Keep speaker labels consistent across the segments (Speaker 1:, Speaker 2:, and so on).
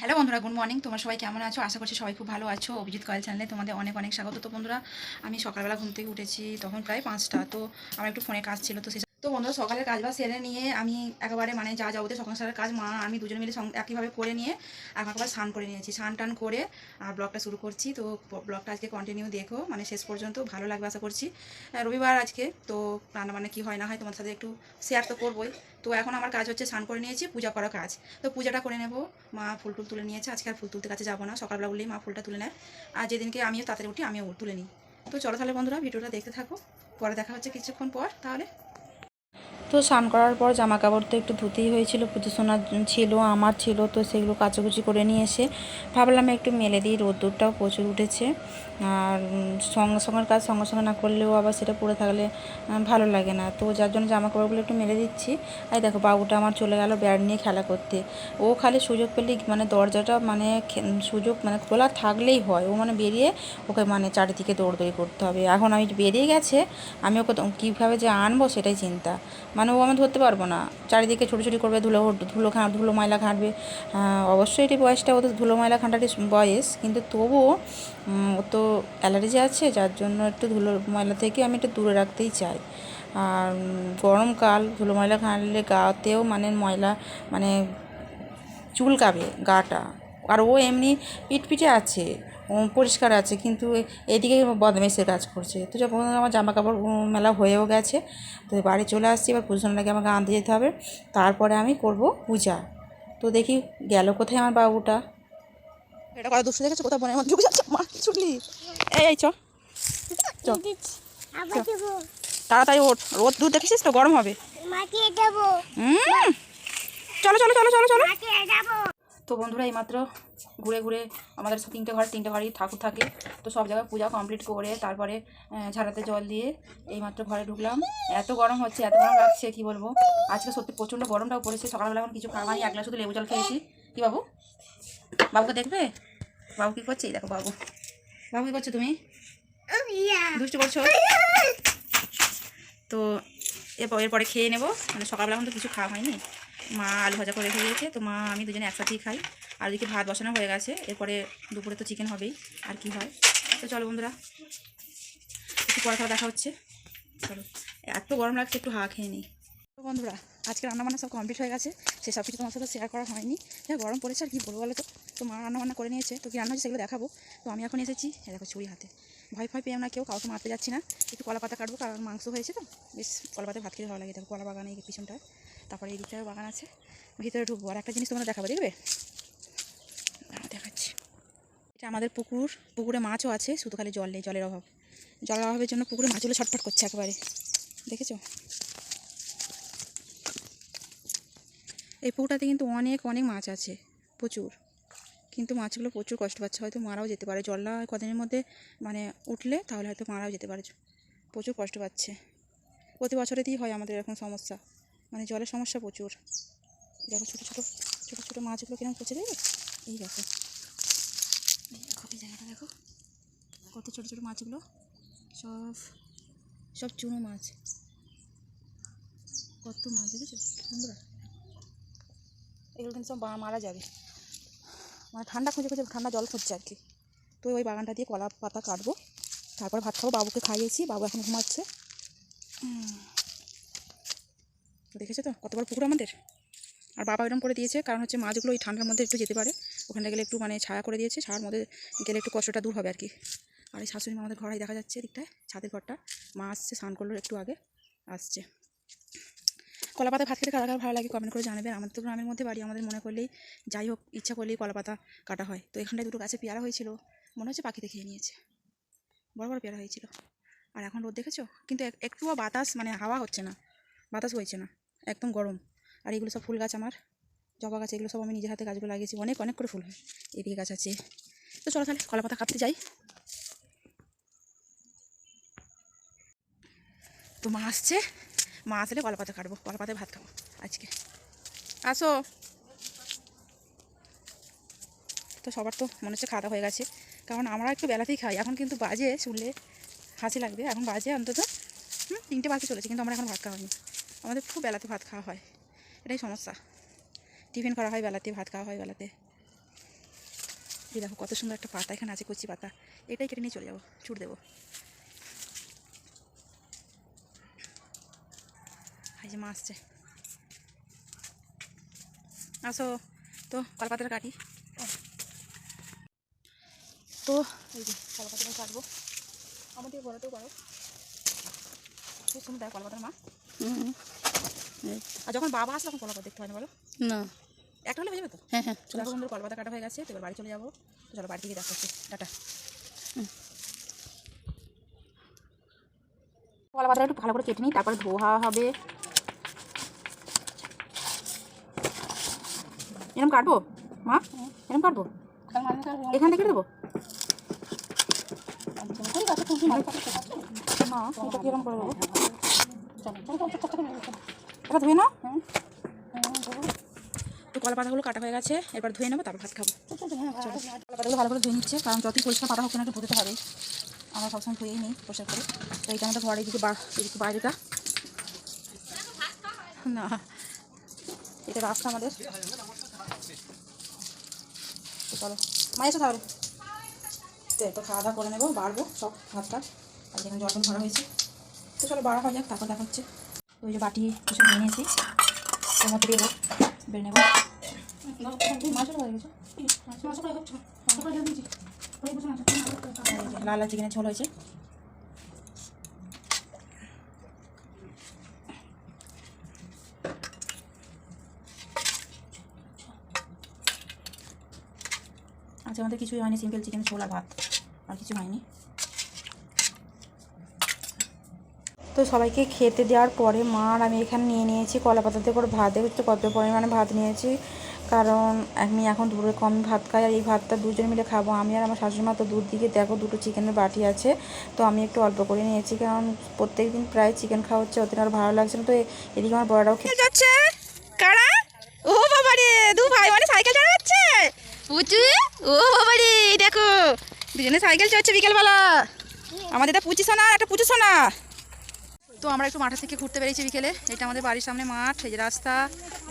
Speaker 1: Hello বন্ধুরা good morning তোমরা সবাই কেমন আছো? আশা করছি সবাই খুব ভালো আছো। অভিজিৎ কয়েল চ্যানেলে তোমাদের অনেক অনেক স্বাগত। তো বন্ধুরা, আমি সকালবেলা ঘুম থেকে উঠেছি তখন প্রায় পাঁচটা। তো আমার একটু ফোনে কাজ ছিল, তো সে তো বন্ধুরা, সকালের কাজ বাজ সেরে নিয়ে আমি একেবারে মানে যা যাবতীয় সকাল সারের কাজ, মা, আমি দুজনে মিলে একইভাবে করে নিয়ে এখন একবার স্নান করে নিয়েছি। স্নান টান করে আর ব্লগটা শুরু করছি। তো ব্লগটা আজকে কন্টিনিউ দেখো। মানে শেষ পর্যন্ত ভালো লাগবে আশা করছি। রবিবার আজকে। তো রান্না বান্না কী হয় না হয় তোমার সাথে একটু শেয়ার তো করবোই। তো এখন আমার কাজ হচ্ছে স্নান করে নিয়েছি, পূজা করা কাজ। তো পূজাটা করে নেব। মা ফুল টুল তুলে নিয়েছে। আজকে আর ফুল তুলতে কাছে যাব না। সকালবেলা উঠলেই মা ফুলটা তুলে নেয়। আর যেদিনকে আমিও তাড়াতাড়ি উঠি, আমিও তুলে নিই। তো চলো তাহলে বন্ধুরা, ভিডিওটা দেখতে থাকো। পরে দেখা হচ্ছে কিছুক্ষণ পর। তাহলে
Speaker 2: তো স্নান করার পর জামা কাপড় তো একটু ধুতেই হয়েছিল পুজো সোনার ছিল, আমার ছিল, তো সেগুলো কাচাকুচি করে নিয়ে এসে ভাবলাম একটু মেলে দিই, রোদ্দুরটাও প্রচুর উঠেছে। আর সঙ্গে সঙ্গে কাজ সঙ্গে সঙ্গে না করলেও আবার সেটা পরে থাকলে ভালো লাগে না। তো যার জন্য জামা কাপড়গুলো একটু মেলে দিচ্ছি। আর দেখো, বাবুটা আমার চলে গেল ব্যাট নিয়ে খেলা করতে। ও খালি সুযোগ পেলেই মানে দরজাটা মানে সুযোগ মানে খোলা থাকলেই হয়। ও মানে বেরিয়ে ওকে মানে চারিদিকে দৌড়দৌড়ি করতে হবে। এখন আমি বেরিয়ে গেছে, আমি ওকে কীভাবে যে আনব সেটাই চিন্তা। মানে ও আমি ধরতে পারব না। চারিদিকে ছুটোছুটি করবে, ধুলো ধুলো ঘা ধুলো ময়লা ঘাঁটবে অবশ্যই এটি বয়সটা ওদের ধুলো ময়লা ঘাঁটারই বয়স, কিন্তু তবুও ও তো অ্যালার্জি আছে, যার জন্য একটু ধুলো ময়লা থেকে আমি একটু দূরে রাখতেই চাই। আর গরমকাল ধুলো ময়লা ঘাঁটলে গাতেও মানে ময়লা মানে চুলকাবে গাটা। আর ও এমনি পিটপিটে আছে ও পরিষ্কার আছে কিন্তু এদিকে বদমেসের কাজ করছে। তো যখন আমার জামা কাপড় মেলা হয়েও গেছে তো বাড়ি চলে আসছি এবার পুজোর লাগে আমাকে আনতে যেতে হবে। তারপরে আমি করব পূজা। তো দেখি গেল কোথায় আমার বাবুটা?
Speaker 1: এটা কত দুশো দেখেছ? কোথাও বনের মধ্যে ঢুকে যাচ্ছে মা ছুটলি এই এই চ। তাড়াতাড়ি ওঠ। রোদ দূর দেখেছিস তো? গরম হবে।
Speaker 3: মাটিয়ে দেবো।
Speaker 1: হুম। চলো চলো চলো চলো চলো। তো বন্ধুরা এইমাত্র ঘুরে ঘুরে আমাদের তিনটে ঘর, তিনটে ঘরেই ঠাকুর থাকে। তো সব জায়গায় পূজা কমপ্লিট করে তারপরে ঝাড়াতে জল দিয়ে এইমাত্র ঘরে ঢুকলাম। এত গরম হচ্ছে, এত গরম লাগছে, কি বলব? আজকে সত্যি প্রচণ্ড গরমটাও পড়েছে। সকালবেলা এখন কিছু খাওয়া এক গ্লাস শুধু লেবু জল খেয়েছি। কি বাবু? বাবুকে দেখবে? বাবু কী করছে? দেখো বাবু। বাবু কী করছ তুমি? দুষ্টু করছ? তো এরপর, এরপরে খেয়ে নেব। মানে সকালবেলা এখন তো কিছু খাওয়া হয়নি। মা আলু ভাজা করে রেখে দিয়েছে। তো মা, আমি দুজনে একসাথেই খাই। আর ওদিকে ভাত বসানো হয়ে গেছে। এরপরে দুপুরে তো চিকেন হবেই। আর কি হয়? তো চলো বন্ধুরা, একটু পরে দেখা হচ্ছে। চলো। এত গরম লাগছে, একটু হাওয়া খেয়ে নিই। তো বন্ধুরা, আজকে রান্নাবান্না সব কমপ্লিট হয়ে গেছে। সে সব কিছু তোমার সাথে শেয়ার করা হয়নি। যা গরম পড়েছে আর কি বলব বলো তো তো মা রান্নাবান্না করে নিয়েছে। তো কি রান্না হচ্ছে সেগুলো দেখাবো। তো আমি এখন এসেছি দেখো ছুরি হাতে। ভয় ভয় পেয়ে আমরা কেউ, কাউকে মারতে যাচ্ছি না। একটু কলা পাতা কাটবো, কারণ মাংস হয়েছে তো। বেশ কলা পাতায় ভাত খেতে ভালো লাগে। দেখো কলা বাগানে পিছনটায়। তারপরে এই দিকটায় বাগান আছে। ভিতরে ঢুকবো। আর একটা জিনিস তোমরা দেখাবো, দেখবে? দেখাচ্ছি। এটা আমাদের পুকুর। পুকুরে মাছও আছে, শুধু খালি জল নেই, জলের অভাব। জলের অভাবের জন্য পুকুরে মাছগুলো ছটফট করছে একেবারে। দেখেছ? এই পুকুরটাতে কিন্তু অনেক অনেক মাছ আছে, প্রচুর। কিন্তু মাছগুলো প্রচুর কষ্ট পাচ্ছে। হয়তো মারাও যেতে পারে। জলটা কদিনের মধ্যে মানে উঠলে, তাহলে হয়তো মারাও যেতে পারে। প্রচুর কষ্ট পাচ্ছে। প্রতি বছরেতেই হয় আমাদের এরকম সমস্যা। মানে জলের সমস্যা প্রচুর। দেখো ছোটো ছোটো ছোটো ছোটো মাছগুলো কীরকম করছে দেবে এই দেখো। জায়গাটা দেখো। কত ছোটো ছোটো মাছগুলো। সব সব চুনো মাছ। কত মাছ দেখেছ? বন্ধুরা। এগুলো কিন্তু সব মারা যাবে। মানে ঠান্ডা খুঁজে খুঁজে ঠান্ডা জল খুঁজছে আর কি। তো ওই বাগানটা দিয়ে কলা পাতা কাটবো। তারপর ভাত খাব, বাবুকে খাইয়েছি, বাবু এখন ঘুমাচ্ছে। দেখেছ তো? কত বড় পুকুর আমাদের? আর বাবা এরকম করে দিয়েছে, কারণ হচ্ছে মাছগুলো ওই ঠান্ডার মধ্যে একটু যেতে পারে, ওখানে গেলে একটু মানে ছায়া করে দিয়েছে, ছায়ার মধ্যে গেলে একটু কষ্টটা দূর হবে আর কি। আর এই শাশুড়ি মা আমাদের ঘরাই দেখা যাচ্ছে দিকটায় ছাদের ঘরটা। মা আসছে, স্নান করল একটু আগে, আসছে। কলা পাতা ভাত খেতে কারা কারা ভালো লাগে কমেন্ট করে জানাবেন। আমাদের তো গ্রামের মধ্যে বাড়ি, আমাদের মনে করলেই যাই হোক, ইচ্ছা করলেই কলা পাতা কাটা হয়। তো এখানটায় দুটো গাছে পেয়ারা হয়েছিল, মনে হচ্ছে পাখিতে খেয়ে নিয়েছে। বড় বড় পেয়ারা হয়েছিল। আর এখন রোদ দেখেছ? কিন্তু এক- একটুও বাতাস মানে হাওয়া হচ্ছে না, বাতাস বইছে না। একদম গরম। আর এগুলো সব ফুল গাছ আমার। জবা গাছ, এগুলো সব আমি নিজের হাতে গাছগুলো লাগিয়েছি। অনেক অনেক করে ফুল হয়। এদিকে গাছ আছে। তো চলো তাহলে কলা পাতা কাটতে যাই। তো মা আসছে। মা আসলে কলা পাতা কাটবো। কলা পাতায় ভাত খাব আজকে। আসো। তো সবার তো মনে হচ্ছে খাওয়া হয়ে গেছে। কারণ আমরা একটু বেলাতেই খাই। এখন কিন্তু বাজে, শুনলে হাসি লাগবে। এখন বাজে অন্তত, হুম, তিনটে বাজতে চলেছে। কিন্তু আমরা এখন ভাত খাওয়া হয়নি। আমাদের খুব বেলাতে ভাত খাওয়া হয়। এটাই সমস্যা। টিফিন করা হয় বেলাতে, ভাত খাওয়া হয় বেলাতে। এই দেখো কত সুন্দর একটা পাতা, এখানে আছে কচি পাতা। এটাই কেটে নিয়ে চলে যাব ছুট দেবো। এই যে মা আসছে। আসো, তো কলপাতাটা কাটি। তো এই যে কলপাতাটা কাটবো। আমাদের বড়তেও পারো খুব সুন্দর কলপাতার মা। আর যখন বাবা আসলে তখন কলপাতা দেখতে হয় না বলো?
Speaker 2: না।
Speaker 1: একটা হলে হয়ে যাবে তো
Speaker 2: হ্যাঁ হ্যাঁ
Speaker 1: চলো সুন্দর কলপাতা কাটা হয়ে গেছে তো এবার বাড়ি চলে যাব। তো চলো বাড়ি থেকে দেখা হচ্ছে। টাটা। কলাপাতাটা একটু ভালো করে কেটে নিই তারপরে ধোয়া হবে। এরকম কাটবো? মা এরকম কাটবো? এখান থেকে দেবো? না এটা কীরকম করে দেবো? এটা ধুয়ে নাও। তো কলা পাতাগুলো কাটা হয়ে গেছে এবার ধুয়ে নেব তারপর ভাত খাব। কলা পাতাগুলো ভালো করে ধুয়ে নিচ্ছে কারণ যতই পরিষ্কার পাতা হোক না একটু ধুতে হবে। আমরা সবসময় ধুয়েই নিই পরিষ্কার করে। তো এইটা আমাদের ঘর এদিকে এদিকে বাইরেটা। না এটা রাস্তা আমাদের। চলো। মা এসে তাহলে। তো খাওয়া দাওয়া করে নেব বাড়বো সব ভাত টাত আর যেখানে জল ভরা হয়েছে। তো চলো বাড়া হয়ে যাক তারপর দেখা হচ্ছে। ওই যে বাটি কিছু নিয়ে নিয়েছি। মধ্যে দিয়ে বেড়ে নেব। লাল লাল চিকেনের ঝোল হয়েছে। আচ্ছা আমাদের কিছুই হয়নি, সিম্পল চিকেন আর ভাত, আর কিছু হয়নি।
Speaker 2: তো সবাইকে খেতে দেওয়ার পরে মা আর আমি এখানে নিয়ে নিয়েছি কলা পাতাতে করে ভাত দেখতে কত পরিমাণে ভাত নিয়েছি? কারণ আমি এখন দুপুরে কম ভাত খাই আর এই ভাতটা দুজন মিলে খাব। আমি আর আমার শাশুড়ি মা তো দূর দিকে দেখো দুটো চিকেনের বাটি আছে। তো আমি একটু অল্প করে নিয়েছি কারণ প্রত্যেক দিন প্রায় চিকেন খাওয়া হচ্ছে, ওদের আর ভালো লাগছে না। তো এদিকে আমার বড়রাও খেতে
Speaker 1: যাচ্ছে? কারা? ও বাবা রে দু ভাই মানে সাইকেল চালাচ্ছে ও বাবা রে দেখো। দুজনে সাইকেল চড়ছে বিকেলবেলা। আমাদের এটা পুচি সোনা একটা পুচু সোনা। তো আমরা একটু মাঠের থেকে ঘুরতে বেরিয়েছি বিকেলে। এটা আমাদের বাড়ির সামনে মাঠ এই যে রাস্তা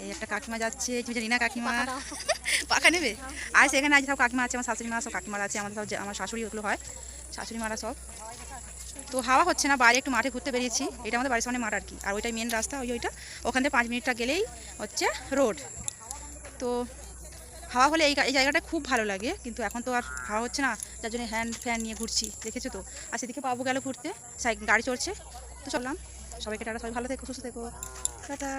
Speaker 1: এই একটা কাকিমা যাচ্ছে। তুমি জানি না কাকিমা? পাখা নেবে? আর সেখানে আজ সব কাকিমা আছে আমার শাশুড়ি মা সব কাকিমারা আছে আমাদের সব আমার শাশুড়ি ওগুলো হয় শাশুড়ি মারা সব। তো হাওয়া হচ্ছে না বাইরে একটু মাঠে ঘুরতে বেরিয়েছি। এটা আমাদের বাড়ির সামনে মাঠ আর কি। আর ওইটাই মেন রাস্তা ওই ওইটা। ওখান থেকে পাঁচ মিনিটটা গেলেই হচ্ছে রোড তো হাওয়া হলে এই এই জায়গাটা খুব ভালো লাগে কিন্তু এখন তো আর হাওয়া হচ্ছে না যার জন্য হ্যান্ড ফ্যান নিয়ে ঘুরছি দেখেছ তো? আর সেদিকে পাবো গেল ঘুরতে সাইকেল গাড়ি চড়ছে তো চললাম। সবাইকে টাটা সবাই ভালো থেকো সুস্থ থেকো। টাটা।